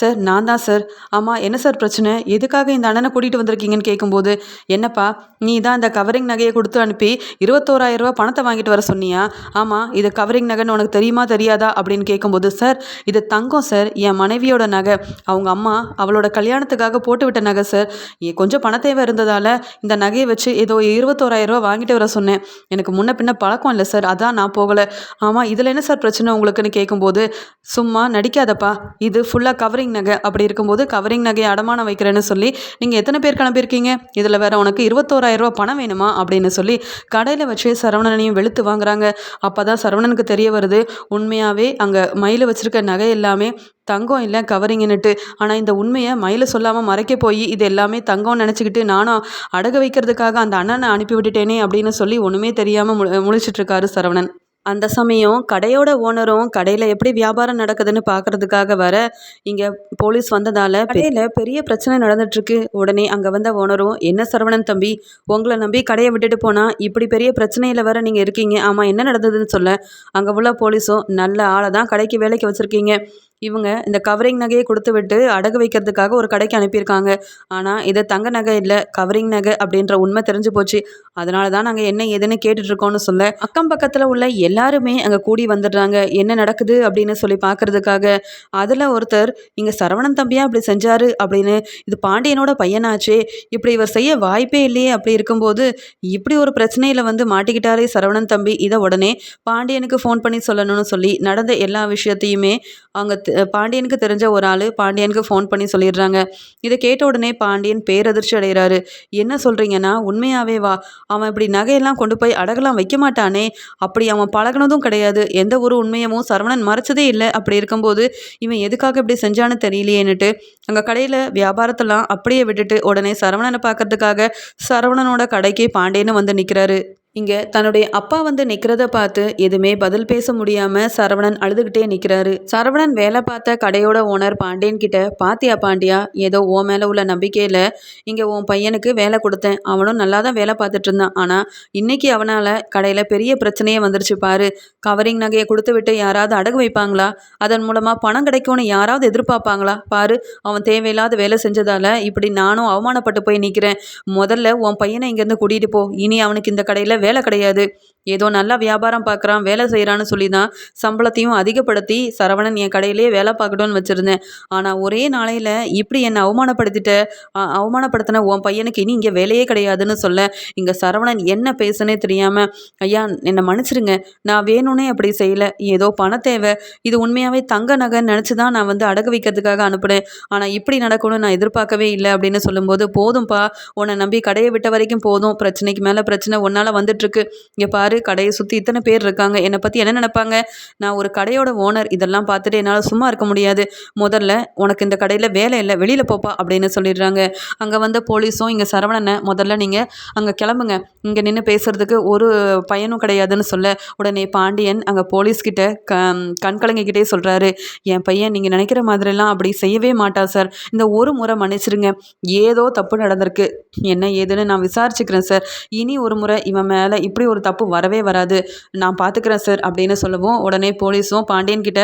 A: சார் நான் தான் சார். ஆமாம் என்ன சார் பிரச்சனை? எதுக்காக இந்த அண்ணனை கூட்டிகிட்டு வந்திருக்கீங்கன்னு கேட்கும்போது என்னப்பா நீ தான் இந்த கவரிங் நகையை கொடுத்து அனுப்பி இருபத்தோராயிரம் ரூபா பணத்தை வாங்கிட்டு வர சொன்னியா? ஆமாம் இது கவரிங் நகைன்னு உனக்கு தெரியுமா தெரியாதா? அப்படின்னு கேட்கும்போது சார் இது தங்கம் சார் என் மனைவியோட நகை. அவங்க அம்மா அவளோட கல்யாணத்துக்காக போட்டு விட்ட நகை சார். கொஞ்சம் பண தேவை இருந்ததால் இந்த நகையை வச்சு ஏதோ இருபத்தோராயிரம் ரூபாய் வாங்கிட்டு வர சொன்னேன். எனக்கு முன்ன பின்ன பழக்கம் இல்லை சார் அதான் நான் போகலை. ஆமாம் இதில் என்ன சார் பிரச்சனை உங்களுக்குன்னு கேட்கும்போது சும்மா நடிக்காதப்பா இது ஃபுல்லாக கவரிங் நகை. அப்படி இருக்கும்போது கவரிங் நகையை அடமானம் வைக்கிறேன்னு சொல்லி நீங்கள் எத்தனை பேர் கிளம்பியிருக்கீங்க? இதில் வேற உனக்கு இருபத்தோராயிரம் பணம் வேணுமா? அப்படின்னு சொல்லி கடையில் வச்சு சரவணனையும் வெளுத்து வாங்குறாங்க. அப்போ தான் சரவணனுக்கு தெரிய வருது உண்மையாகவே அங்கே மயில் வச்சிருக்க நகை எல்லாமே தங்கம் இல்லை கவரிங்கன்னுட்டு. ஆனால் இந்த உண்மையை மயில சொல்லாமல் மறைக்க போய் இது எல்லாமே தங்கம்னு நினச்சிக்கிட்டு நானும் அடகு வைக்கிறதுக்காக அந்த அண்ணனை அனுப்பி விட்டுட்டேனே அப்படின்னு சொல்லி ஒன்றுமே தெரியாமல் மு முழிச்சிட்ருக்காரு சரவணன். அந்த சமயம் கடையோட ஓனரும் கடையில் எப்படி வியாபாரம் நடக்குதுன்னு பார்க்கறதுக்காக வர இங்கே போலீஸ் வந்ததால் கடையில் பெரிய பிரச்சனை நடந்துட்டுருக்கு உடனே அங்கே வந்த ஓனரும் என்ன சரவணன் தம்பி உங்களை நம்பி கடையை விட்டுட்டு போனால் இப்படி பெரிய பிரச்சனையில் வர நீங்கள் இருக்கீங்க. ஆமாம் என்ன நடந்ததுன்னு சொல்ல. அங்கே உள்ள போலீஸும் நல்ல ஆளை தான் கடைக்கு வேலைக்கு வச்சுருக்கீங்க. இவங்க இந்த கவரிங் நகையை கொடுத்து விட்டு அடகு வைக்கிறதுக்காக ஒரு கடைக்கு அனுப்பியிருக்காங்க. ஆனால் இது தங்க நகை இல்லை. கவரிங் நகை அப்படின்ற உண்மை தெரிஞ்சு போச்சு. அதனால தான் நாங்கள் என்ன ஏதுன்னு கேட்டுட்ருக்கோம்னு சொல்ல அக்கம் பக்கத்தில் உள்ள எல்லாருமே அங்கே கூடி வந்துடுறாங்க. என்ன நடக்குது அப்படின்னு சொல்லி பார்க்கறதுக்காக அதில் ஒருத்தர் இங்கே சரவணன் தம்பியா அப்படி செஞ்சாரு அப்படின்னு இது பாண்டியனோட பையனாச்சே. இப்படி இவர் செய்ய வாய்ப்பே இல்லையே அப்படி இருக்கும்போது இப்படி ஒரு பிரச்சனையில் வந்து மாட்டிக்கிட்டாரே சரவணன் தம்பி. இதை உடனே பாண்டியனுக்கு ஃபோன் பண்ணி சொல்லணும்னு சொல்லி நடந்த எல்லா விஷயத்தையுமே அவங்க பாண்டியனுக்கு தெரிஞ்ச ஒரு ஆள் பாண்டியனுக்கு ஃபோன் பண்ணி சொல்லிடுறாங்க. இதை கேட்ட உடனே பாண்டியன் பேரதிர்ச்சி அடைகிறாரு. என்ன சொல்கிறீங்கன்னா உண்மையாவே வா. அவன் இப்படி நகையெல்லாம் கொண்டு போய் அடகெல்லாம் வைக்க மாட்டானே. அப்படி அவன் பழகுனதும் கிடையாது. எந்த ஒரு உண்மையமும் சரவணன் மறைச்சதே இல்லை. அப்படி இருக்கும்போது இவன் எதுக்காக இப்படி செஞ்சான்னு தெரியலையேன்னுட்டு அங்கே கடையில் வியாபாரத்தெல்லாம் அப்படியே விட்டுட்டு உடனே சரவணனை பார்க்கறதுக்காக சரவணனோட கடைக்கு பாண்டியன்னு வந்து நிற்கிறாரு இங்கே தன்னுடைய அப்பா வந்து நிற்கிறத பார்த்து எதுவுமே பதில் பேச முடியாமல் சரவணன் அழுதுகிட்டே நிற்கிறாரு சரவணன் வேலை பார்த்த கடையோட ஓனர் பாண்டியன் கிட்ட பாத்தியா பாண்டியா ஏதோ ஓ மேலே உள்ள நம்பிக்கையில் இங்கே உன் பையனுக்கு வேலை கொடுத்தேன். அவனும் நல்லா தான் வேலை பார்த்துட்டு இருந்தான். ஆனால் இன்னைக்கு அவனால் கடையில் பெரிய பிரச்சனையே வந்துருச்சு பாரு. கவரிங் நகையை கொடுத்து விட்டு யாராவது அடகு வைப்பாங்களா? அதன் மூலமாக பணம் கிடைக்கும்னு யாராவது எதிர்பார்ப்பாங்களா? பாரு அவன் தேவையில்லாத வேலை செஞ்சதால் இப்படி நானும் அவமானப்பட்டு போய் நிற்கிறேன் முதல்ல உன் பையனை இங்கேருந்து கூட்டிகிட்டு போ. இனி அவனுக்கு இந்த கடையில் வேலை கிடையாது. ஏதோ நல்லா வியாபாரம் பார்க்குறான் வேலை செய்கிறான்னு சொல்லி தான் சம்பளத்தையும் அதிகப்படுத்தி சரவணன் என் கடையிலே வேலை பார்க்கட்டும்னு வச்சுருந்தேன். ஆனால் ஒரே நாளையில் இப்படி என்னை அவமானப்படுத்திட்ட அவமானப்படுத்தின உன் பையனுக்கு இனி இங்கே வேலையே கிடையாதுன்னு சொல்ல இங்கே சரவணன் என்ன பேசுனே தெரியாமல் ஐயா என்னை மன்னிச்சிருங்க. நான் வேணும்னே அப்படி செய்யலை. ஏதோ பண தேவை. இது உண்மையாகவே தங்க நகைன்னு நினச்சி தான் நான் வந்து அடகு வைக்கிறதுக்காக அனுப்புனேன். ஆனால் இப்படி நடக்கணும்னு நான் எதிர்பார்க்கவே இல்லை. அப்படின்னு சொல்லும்போது போதும்ப்பா உன்னை நம்பி கடையை விட்ட வரைக்கும் போதும். பிரச்சனைக்கு மேலே பிரச்சனை உன்னால் வந்துட்டுருக்கு. இங்கே பாரு கடையை சுற்றி இத்தனை பேர் இருக்காங்க. என்னை பற்றி என்ன நினைப்பாங்க? நான் ஒரு கடையோட ஓனர் இதெல்லாம் பார்த்துட்டு என்னால் சும்மா இருக்க முடியாது. முதல்ல உனக்கு இந்த கடையில் வேலை இல்லை வெளியில் போப்பா அப்படின்னு சொல்லிடுறாங்க. அங்கே வந்த போலீஸும் இங்கே சரவணனை முதல்ல நீங்கள் அங்கே கிளம்புங்க. இங்கே நின்று பேசுகிறதுக்கு ஒரு பயனும் கிடையாதுன்னு சொல்ல. உடனே பாண்டியன் அங்கே போலீஸ்கிட்ட க கண்கலங்கிக்கிட்டே சொல்கிறாரு என் பையன் நீங்கள் நினைக்கிற மாதிரிலாம் அப்படி செய்யவே மாட்டா சார். இந்த ஒரு முறை மன்னிச்சிருங்க. ஏதோ தப்பு நடந்திருக்கு. என்ன ஏதுன்னு நான் விசாரிச்சுக்கிறேன் சார். இனி ஒரு முறை இவன் மேலே இப்படி ஒரு தப்பு வர வரவே வராது. நான் பார்த்துக்கிறேன் சார் அப்படின்னு சொல்லவும் உடனே போலீஸும் பாண்டியன்கிட்ட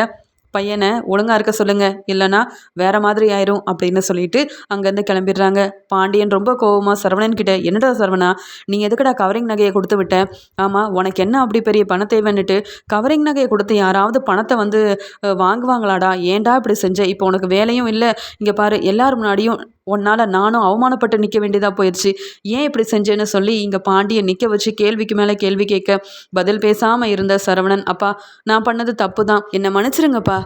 A: பையனை ஒழுங்காக இருக்க சொல்லுங்க. இல்லைனா வேற மாதிரி ஆயிரும் அப்படின்னு சொல்லிட்டு அங்கேருந்து கிளம்பிடுறாங்க. பாண்டியன் ரொம்ப கோபமாக சரவணன் கிட்ட என்னடா சரவணா நீ எதுக்குடா கவரிங் நகையை கொடுத்து விட்ட? ஆமாம் உனக்கு என்ன அப்படி பெரிய பணத்தை தேவைன்னுட்டு கவரிங் நகையை கொடுத்து யாராவது பணத்தை வந்து வாங்குவாங்களாடா? ஏன்டா இப்படி செஞ்ச? இப்போ உனக்கு வேலையும் இல்லை. இங்கே பாரு எல்லார் முன்னாடியும் உன்னால் நானும் அவமானப்பட்டு நிற்க வேண்டியதாக போயிடுச்சு ஏன் இப்படி செஞ்சேன்னு சொல்லி இங்கே பாண்டியை நிற்க வச்சு கேள்விக்கு மேலே கேள்வி கேட்க பதில் பேசாமல் இருந்த சரவணன் அப்பா நான் பண்ணது தப்பு தான் என்னை மன்னிச்சிருங்கப்பா.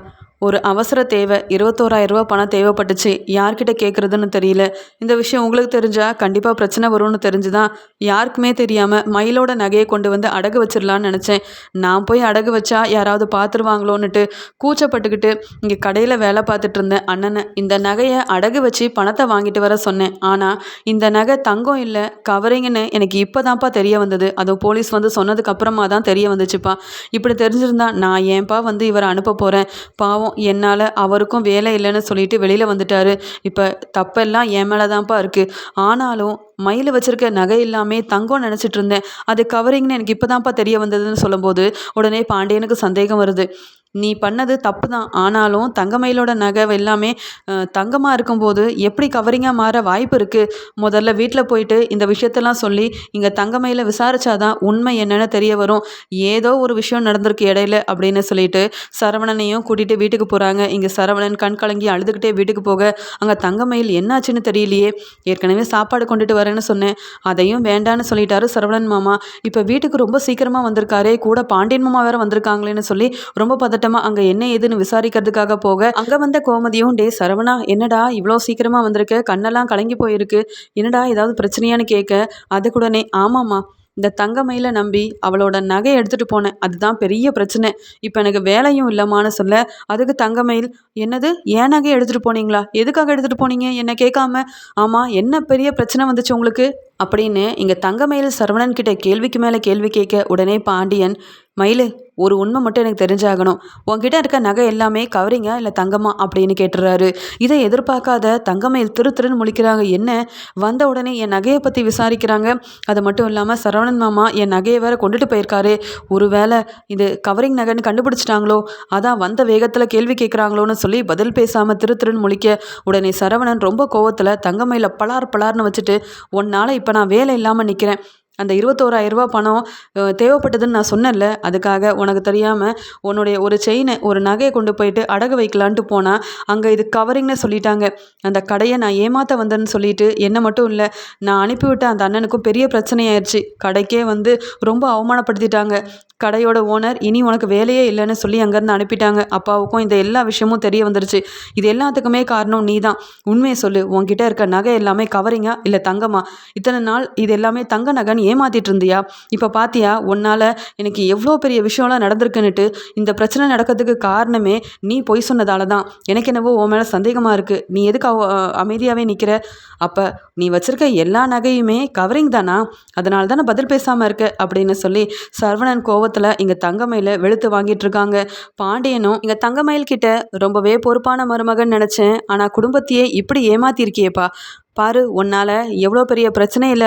A: ஒரு அவசர தேவை இருபத்தோராயிரம் ரூபா பணம் தேவைப்பட்டுச்சு. யார்கிட்ட கேட்குறதுன்னு தெரியல. இந்த விஷயம் உங்களுக்கு தெரிஞ்சால் கண்டிப்பாக பிரச்சனை வரும்னு தெரிஞ்சு தான் யாருக்குமே தெரியாமல் மயிலோட நகையை கொண்டு வந்து அடகு வச்சிடலான்னு நினச்சேன். நான் போய் அடகு வச்சா யாராவது பார்த்துருவாங்களோன்னுட்டு கூச்சப்பட்டுக்கிட்டு இங்கே கடையில் வேலை பார்த்துட்டு இருந்தேன் அண்ணனை இந்த நகையை அடகு வச்சு பணத்தை வாங்கிட்டு வர சொன்னேன். ஆனால் இந்த நகை தங்கம் இல்லை கவரிங்கன்னு எனக்கு இப்போ தான்ப்பா தெரிய வந்தது. அதுவும் போலீஸ் வந்து சொன்னதுக்கு அப்புறமா தான் தெரிய வந்துச்சுப்பா. இப்படி தெரிஞ்சிருந்தா நான் ஏன்ப்பா வந்து இவரை அனுப்ப போகிறேன் பாவம் என்னால் அவருக்கும் வேலை இல்லைன்னு சொல்லிட்டு வெளியில் வந்துட்டாரு. இப்போ தப்பெல்லாம் என் மேலே தான்ப்பா இருக்குது ஆனாலும் மயில் வச்சிருக்க நகை எல்லாமே தங்கம் நினச்சிட்டு இருந்தேன். அது கவரிங்னு எனக்கு இப்போ தான்ப்பா தெரிய வந்ததுன்னு சொல்லும்போது உடனே பாண்டியனுக்கு சந்தேகம் வருது. நீ பண்ணது தப்பு தான் ஆனாலும் தங்கமயிலோட நகை எல்லாமே தங்கமாக இருக்கும்போது எப்படி கவரிங்காக மாற வாய்ப்பு இருக்குது முதல்ல வீட்டில் போயிட்டு இந்த விஷயத்தெல்லாம் சொல்லி இங்கே தங்கமயில விசாரிச்சாதான் உண்மை என்னென்னு தெரிய வரும். ஏதோ ஒரு விஷயம் நடந்திருக்கு இடையில அப்படின்னு சொல்லிட்டு சரவணனையும் கூட்டிகிட்டு வீட்டுக்கு போகிறாங்க இங்கே சரவணன் கண் கலங்கி அழுதுகிட்டே வீட்டுக்கு போக அங்கே தங்கமயில் என்னாச்சுன்னு தெரியலையே. ஏற்கனவே சாப்பாடு கொண்டுட்டு வரேன்னு சொன்னேன். அதையும் வேண்டான்னு சொல்லிட்டாரு சரவணன் மாமா. இப்போ வீட்டுக்கு ரொம்ப சீக்கிரமாக வந்திருக்காரே கூட பாண்டியன் மாமா வேறு வந்திருக்காங்களேன்னு சொல்லி ரொம்ப பதட்டமாக அங்கே என்ன ஏதுன்னு விசாரிக்கிறதுக்காக போக அங்கே வந்த கோமதியும் டே சரவணா என்னடா இவ்வளோ சீக்கிரமாக வந்திருக்க? கண்ணெல்லாம் கலங்கி போயிருக்கு. என்னடா ஏதாவது பிரச்சனையான்னு கேட்க? அதுக்குடனே ஆமாம்மா. இந்த தங்கமயில நம்பி அவளோட நகை எடுத்துகிட்டு போனேன். அதுதான் பெரிய பிரச்சனை. இப்போ எனக்கு வேலையும் இல்லைம்மான்னு சொல்ல அதுக்கு தங்கமயில் என்னது? ஏன் நகை எடுத்துகிட்டு போனீங்களா? எதுக்காக எடுத்துகிட்டு போனீங்க? என்ன கேட்காம? ஆமாம் என்ன பெரிய பிரச்சனை வந்துச்சு உங்களுக்கு? அப்படின்னு இங்கே தங்கமயில் சரவணன் கிட்ட கேள்விக்கு மேலே கேள்வி கேட்க உடனே பாண்டியன் மயிலு ஒரு உண்மை மட்டும் எனக்கு தெரிஞ்சாகணும். உங்ககிட்ட இருக்க நகை எல்லாமே கவரிங்கா இல்லை தங்கமா அப்படின்னு கேட்டுறாரு இதை எதிர்பார்க்காத தங்கமயில் திரு திருன்னு முழிக்கிறாங்க. என்ன? வந்த உடனே என் நகையை பற்றி விசாரிக்கிறாங்க. அது மட்டும் இல்லாமல் சரவணன் மாமா என் நகையை வேற கொண்டுட்டு போயிருக்காரு. ஒருவேளை இது கவரிங் நகைன்னு கண்டுபிடிச்சிட்டாங்களோ? அதான் வந்த வேகத்தில் கேள்வி கேட்குறாங்களோன்னு சொல்லி பதில் பேசாமல் திரு திருன்னு முழிக்க உடனே சரவணன் ரொம்ப கோவத்தில் தங்கமையில் பலார் பலார்னு வச்சுட்டு உன்னால் இப்போ நான் வேலை இல்லாமல் நிற்கிறேன் அந்த இருபத்தோராயிரரூபா பணம் தேவைப்பட்டதுன்னு நான் சொன்னேன்ல அதுக்காக உனக்கு தெரியாமல் உன்னுடைய ஒரு செயினை ஒரு நகையை கொண்டு போயிட்டு அடகு வைக்கலான்ட்டு போனால் அங்கே இது கவரிங்னு சொல்லிட்டாங்க. அந்த கடையை நான் ஏமாற்ற வந்தேன்னு சொல்லிட்டு என்ன மட்டும் இல்லை நான் அனுப்பிவிட்ட அந்த அண்ணனுக்கும் பெரிய பிரச்சனையாயிருச்சு. கடைக்கே வந்து ரொம்ப அவமானப்படுத்திட்டாங்க. கடையோட ஓனர் இனி உனக்கு வேலையே இல்லைன்னு சொல்லி அங்கேருந்து அனுப்பிட்டாங்க. அப்பாவுக்கும் இந்த எல்லா விஷயமும் தெரிய வந்துருச்சு. இது எல்லாத்துக்குமே காரணம் நீ தான் உண்மையை சொல்லு. உன்கிட்ட இருக்க நகை எல்லாமே கவரிங்கா இல்லை தங்கமா? இத்தனை நாள் இது எல்லாமே தங்க நகைன்னு ஏமாத்திட்டு இருந்தியா இப்போ பாத்தியா உன்னால் எனக்கு எவ்வளோ பெரிய விஷயம்லாம் நடந்திருக்குன்னுட்டு இந்த பிரச்சனை நடக்கிறதுக்கு காரணமே நீ பொய் சொன்னதால தான் எனக்கு என்னவோ உன் மேலே சந்தேகமாக இருக்குது நீ எதுக்கு அவ அமைதியாகவே நிற்கிற அப்போ நீ வச்சிருக்க எல்லா நகையுமே கவரிங் தானா? அதனால தானே பதில் பேசாமல் இருக்க? அப்படின்னு சொல்லி சரவணன் கோவத்தில் இங்கே தங்கமயில வெளுத்து வாங்கிட்டு இருக்காங்க. பாண்டியனும் இங்கே தங்கமயில் கிட்ட ரொம்பவே பொறுப்பான மருமகன் நினச்சேன். ஆனால் குடும்பத்தையே இப்படி ஏமாத்திருக்கியேப்பா. பாரு உன்னால் எவ்வளோ பெரிய பிரச்சனையில்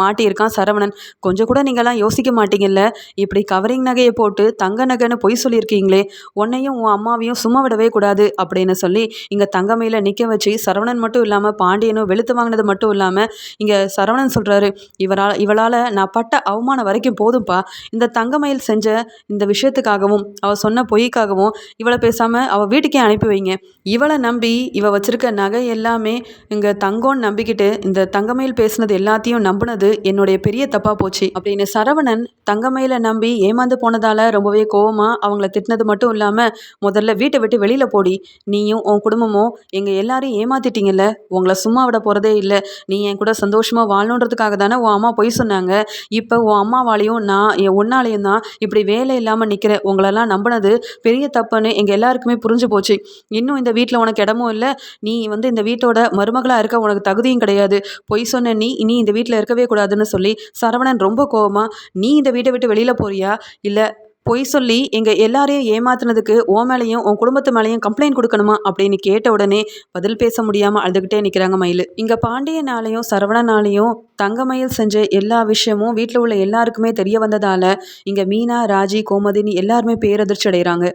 A: மாட்டியிருக்கான் சரவணன். கொஞ்சம் கூட நீங்களாம் யோசிக்க மாட்டீங்கல்ல? இப்படி கவரிங் நகையை போட்டு தங்க நகைன்னு பொய் சொல்லியிருக்கீங்களே. உன்னையும் உன் அம்மாவையும் சும்மா விடவே கூடாது அப்படின்னு சொல்லி இங்கே தங்கமையில் நிற்க வச்சு சரவணன் மட்டும் இல்லாமல் பாண்டியனும் வெளுத்து வாங்கினது மட்டும் இல்லாமல் இங்கே சரவணன் சொல்கிறாரு இவரால் இவளால் நான் பட்ட அவமானம் வரைக்கும் போதும்ப்பா இந்த தங்கமயில் செஞ்ச இந்த விஷயத்துக்காகவும் அவள் சொன்ன பொய்க்காகவும் இவளை பேசாமல் அவள் வீட்டுக்கே அனுப்பி வைங்க. இவளை நம்பி இவள் வச்சுருக்க நகை எல்லாமே இங்கே தங்கம்னு நம்பிக்கிட்டு இந்த தங்கமயில் பேசுனது எல்லாத்தையும் நம்பினது என்னுடைய பெரிய தப்பாக போச்சு அப்படின்னு சரவணன் தங்கமயில நம்பி ஏமாந்து போனதால் ரொம்பவே கோவமாக அவங்கள திட்டினது மட்டும் இல்லாமல் முதல்ல வீட்டை விட்டு வெளியில் போடி. நீயும் உன் குடும்பமும் எங்கள் எல்லாரையும் ஏமாத்திட்டீங்கல்ல. உங்களை சும்மா விட போகிறதே இல்லை. நீ என் கூட சந்தோஷமாக வாழணுன்றதுக்காக தானே உன் அம்மா பொய் சொன்னாங்க. இப்போ உன் அம்மாவாலையும் நான் என் ஒன்னாலையும் தான் இப்படி வேலை இல்லாமல் நிற்கிற உங்களெல்லாம் நம்பினது பெரிய தப்புன்னு எங்கள் எல்லாருக்குமே புரிஞ்சு போச்சு. இன்னும் இந்த வீட்டில் உனக்கு இடமும் இல்லை. நீ வந்து இந்த வீட்டோட மருமகளாக இருக்க உனக்கு தகுதியும் கிடையாது. பொய் சொன்ன நீ இனி இந்த வீட்டில் இருக்கவே கூடாதுன்னு சொல்லி சரவணன் ரொம்ப கோபமாக நீ இந்த வீட்டை விட்டு வெளியில் போறியா? இல்லை பொய் சொல்லி எங்கள் எல்லாரையும் ஏமாத்தினதுக்கு ஓ மேலேயும் உன் குடும்பத்து மேலேயும் கம்ப்ளைண்ட் கொடுக்கணுமா? அப்படின்னு கேட்ட உடனே பதில் பேச முடியாமல் அழுதுகிட்டே நிற்கிறாங்க மயில். இங்கே பாண்டியனாலையும் சரவணனாலையும் தங்கமயில் செஞ்ச எல்லா விஷயமும் வீட்டில் உள்ள எல்லாருக்குமே தெரிய வந்ததால் இங்கே மீனா ராஜி கோமதினி எல்லாருமே பேரதிர்ச்சி அடைகிறாங்க.